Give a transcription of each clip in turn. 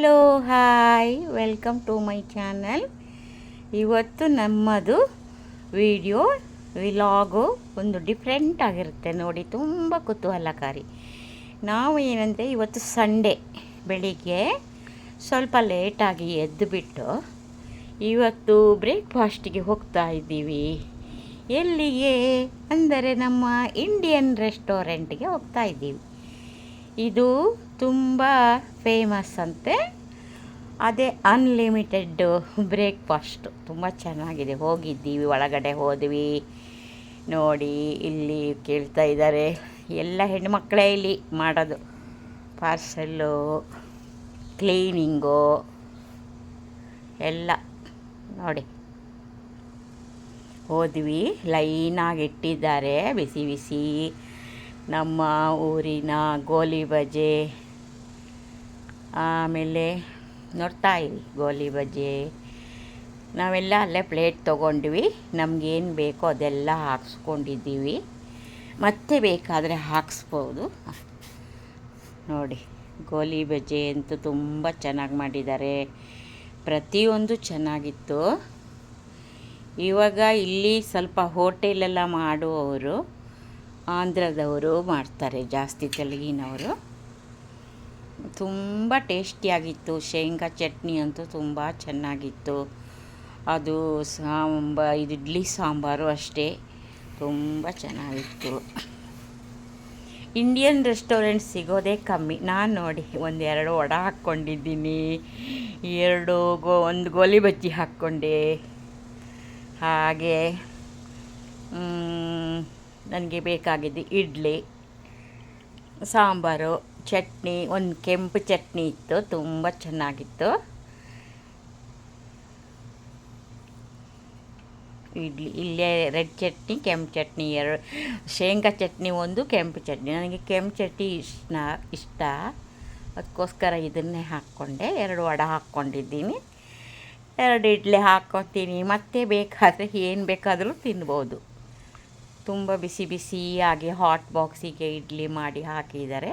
Hello, hi. Welcome to my channel. ಇವತ್ತು ನಮ್ಮದು video, ವಿಲಾಗು ಒಂದು ಡಿಫ್ರೆಂಟ್ ಆಗಿರುತ್ತೆ ನೋಡಿ, ತುಂಬ ಕುತೂಹಲಕಾರಿ. ನಾವು ಏನಂದರೆ ಇವತ್ತು ಸಂಡೇ ಬೆಳಿಗ್ಗೆ ಸ್ವಲ್ಪ ಲೇಟಾಗಿ ಎದ್ದು ಬಿಟ್ಟು ಇವತ್ತು ಬ್ರೇಕ್ಫಾಸ್ಟಿಗೆ ಹೋಗ್ತಾ ಇದ್ದೀವಿ. ಎಲ್ಲಿಗೆ? ಅಂದರೆ ನಮ್ಮ ಇಂಡಿಯನ್ ರೆಸ್ಟೋರೆಂಟ್ಗೆ ಹೋಗ್ತಾ ಇದ್ದೀವಿ. ಇದು ತುಂಬ ಫೇಮಸ್ ಅಂತೆ. ಅದೇ ಅನ್ಲಿಮಿಟೆಡ್ ಬ್ರೇಕ್ಫಾಸ್ಟ್ ತುಂಬ ಚೆನ್ನಾಗಿದೆ. ಹೋಗಿದ್ದೀವಿ, ಒಳಗಡೆ ಹೋದ್ವಿ. ನೋಡಿ, ಇಲ್ಲಿ ಕೇಳ್ತಾ ಇದ್ದಾರೆ. ಎಲ್ಲ ಹೆಣ್ಮಕ್ಳೇ ಇಲ್ಲಿ ಮಾಡೋದು. ಪಾರ್ಸೆಲ್ಲು ಕ್ಲೀನಿಂಗು ಎಲ್ಲ. ನೋಡಿ. ಹೋದ್ವಿ ಲೈನಾಗಿ ಇಟ್ಟಿದ್ದಾರೆ. ಬಿಸಿ ಬಿಸಿ. ನಮ್ಮ ಊರಿನ ಗೋಲಿ ಬಜೆ. ಆಮೇಲೆ ನೋಡ್ತಾ ಇರಿ ಗೋಲಿ ಬಜೆ. ನಾವೆಲ್ಲ ಅಲ್ಲೇ ಪ್ಲೇಟ್ ತೊಗೊಂಡ್ವಿ. ನಮಗೇನು ಬೇಕೋ ಅದೆಲ್ಲ ಹಾಕ್ಸ್ಕೊಂಡಿದ್ದೀವಿ. ಮತ್ತೆ ಬೇಕಾದರೆ ಹಾಕ್ಸ್ಬೋದು. ನೋಡಿ, ಗೋಲಿ ಬಜೆ ಅಂತೂ ತುಂಬ ಚೆನ್ನಾಗಿ ಮಾಡಿದ್ದಾರೆ. ಪ್ರತಿಯೊಂದು ಚೆನ್ನಾಗಿತ್ತು. ಇವಾಗ ಇಲ್ಲಿ ಸ್ವಲ್ಪ ಹೋಟೆಲೆಲ್ಲ ಮಾಡುವವರು ಆಂಧ್ರದವರು ಮಾಡ್ತಾರೆ ಜಾಸ್ತಿ ತೆಲುಗಿನವರು. ತುಂಬ ಟೇಸ್ಟಿಯಾಗಿತ್ತು. ಶೇಂಗಾ ಚಟ್ನಿ ಅಂತೂ ತುಂಬ ಚೆನ್ನಾಗಿತ್ತು. ಅದು ಸಾಂಬ, ಇದು ಇಡ್ಲಿ ಸಾಂಬಾರು ಅಷ್ಟೇ. ತುಂಬ ಚೆನ್ನಾಗಿತ್ತು. ಇಂಡಿಯನ್ ರೆಸ್ಟೋರೆಂಟ್ ಸಿಗೋದೇ ಕಮ್ಮಿ. ನಾನು ನೋಡಿ, ಒಂದೆರಡು ವಡ ಹಾಕ್ಕೊಂಡಿದ್ದೀನಿ. ಎರಡು ಗೋ, ಒಂದು ಗೋಲಿ ಬಜ್ಜಿ ಹಾಕ್ಕೊಂಡೆ. ಹಾಗೆ ನನಗೆ ಬೇಕಾಗಿದ್ದು ಇಡ್ಲಿ, ಸಾಂಬಾರು, ಚಟ್ನಿ, ಒಂದು ಕೆಂಪು ಚಟ್ನಿ ಇತ್ತು, ತುಂಬ ಚೆನ್ನಾಗಿತ್ತು. ಇಡ್ಲಿ, ಇಲ್ಲೇ ರೆಡ್ ಚಟ್ನಿ, ಕೆಂಪು ಚಟ್ನಿ ಎರಡು, ಶೇಂಗಾ ಚಟ್ನಿ ಒಂದು, ಕೆಂಪು ಚಟ್ನಿ. ನನಗೆ ಕೆಂಪು ಚಟ್ನಿ ಇಷ್ಟ ಇಷ್ಟ. ಅದಕ್ಕೋಸ್ಕರ ಇದನ್ನೇ ಹಾಕ್ಕೊಂಡೆ, ಎರಡು ವಡೆ ಹಾಕ್ಕೊಂಡಿದ್ದೀನಿ. ಎರಡು ಇಡ್ಲಿ ಹಾಕ್ಕೊತೀನಿ. ಮತ್ತೆ ಬೇಕಾದರೆ ಏನು ಬೇಕಾದರೂ ತಿನ್ಬೋದು. ತುಂಬ ಬಿಸಿ ಬಿಸಿಯಾಗಿ ಹಾಟ್ ಬಾಕ್ಸಿಗೆ ಇಡ್ಲಿ ಮಾಡಿ ಹಾಕಿದ್ದಾರೆ.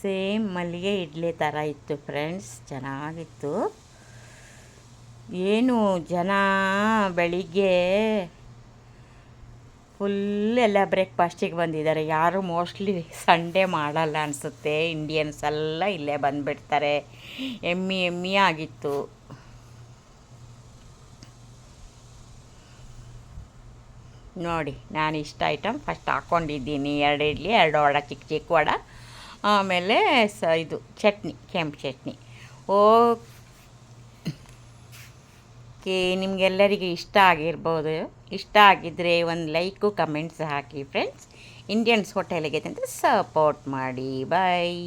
ಸೇಮ್ ಮಲ್ಲಿಗೆ ಇಡ್ಲಿ ಥರ ಇತ್ತು ಫ್ರೆಂಡ್ಸ್ ಚೆನ್ನಾಗಿತ್ತು. ಏನು ಜನ ಬೆಳಿಗ್ಗೆ ಫುಲ್ ಎಲ್ಲ ಬ್ರೇಕ್ಫಾಸ್ಟಿಗೆ ಬಂದಿದ್ದಾರೆ. ಯಾರು ಮೋಸ್ಟ್ಲಿ ಸಂಡೇ ಮಾಡಲ್ಲ ಅನಿಸುತ್ತೆ. ಇಂಡಿಯನ್ಸ್ ಎಲ್ಲ ಇಲ್ಲೇ ಬಂದುಬಿಡ್ತಾರೆ. ಎಮ್ಮಿ ಎಮ್ಮಿ ಆಗಿತ್ತು. ನೋಡಿ, ನಾನು ಇಷ್ಟ ಐಟಮ್ ಫಸ್ಟ್ ಹಾಕ್ಕೊಂಡಿದ್ದೀನಿ ಎರಡು ಇಡ್ಲಿ, ಎರಡು ವಡ, ಚಿಕ್ಕ ಚಿಕ್ಕ ವಡ. ಆಮೇಲೆ ಸ ಇದು ಚಟ್ನಿ, ಕೆಂಪು ಚಟ್ನಿ. ಓಕೆ ನಿಮಗೆಲ್ಲರಿಗೂ ಇಷ್ಟ ಆಗಿರ್ಬೋದು. ಇಷ್ಟ ಆಗಿದ್ದರೆ ಒಂದು ಲೈಕು, ಕಮೆಂಟ್ಸ್ ಹಾಕಿ ಫ್ರೆಂಡ್ಸ್ ಇಂಡಿಯನ್ಸ್ ಹೋಟೆಲಿಗೆ ಅಂತ ಸಪೋರ್ಟ್ ಮಾಡಿ. ಬಾಯ್